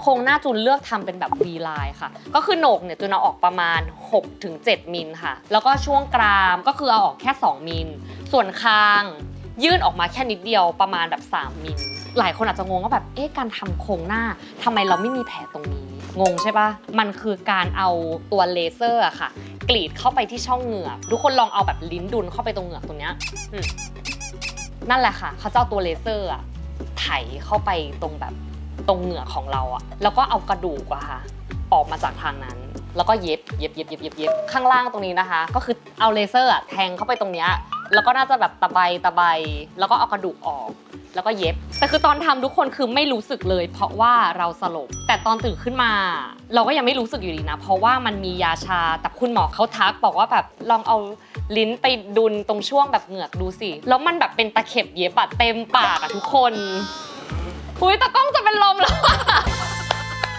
โครงหน้าจูนเลือกทำเป็นแบบ V line ค่ะ ก็คือโหนกเนี่ยจูนเอาออกประมาณ 6-7 มิลค่ะ แล้วก็ช่วงกรามก็คือเอาออกแค่ 2 มิล ส่วนคางยื่นออกมาแค่นิดเดียวประมาณแบบ 3 มิล หลายคนอาจจะงงว่าแบบ เอ๊ะ การทำโครงหน้าทำไมเราไม่มีแผลตรงนี้ งงใช่ปะมันคือการเอาตัวเลเซอร์อะค่ะ กรีดเข้าไปที่ช่องเหงือก ทุกคนลองเอาแบบลิ้นดุนเข้าไปตรงเหงือกตรงเนี้ยนั่นแหละค่ะ เขาจะเอาตัวเลเซอร์อะไถเข้าไปตรงแบบ ตรงเหงือกของเราอะแล้วก็เอากระดูกอะค่ะออกมาจากทางนั้น แล้วก็เย็บเย็บเย็บเย็บเย็บเย็บข้างล่างตรงนี้นะคะ ก็คือเอาเลเซอร์อะแทงเข้าไปตรงเนี้ยแล้วก็น่าจะแบบตะไบตะไบแล้วก็เอากระดูกออก แล้วก็เย็บ แต่คือตอนทำทุกคนคือไม่รู้สึกเลย เพราะว่าเราสลบแต่ตอนตื่นขึ้นมา เราก็ยังไม่รู้สึกอยู่ดีนะ เพราะว่ามันมียาชาแต่คุณหมอเขาทักบอกว่าแบบลองเอาลิ้นไปดุนตรงช่วงแบบเหงือกดูสิแล้วมันแบบเป็นตะเข็บเย็บอะเต็มปากอะทุกคน อุ้ยตากล้องจะเป็นลมแล้วอะ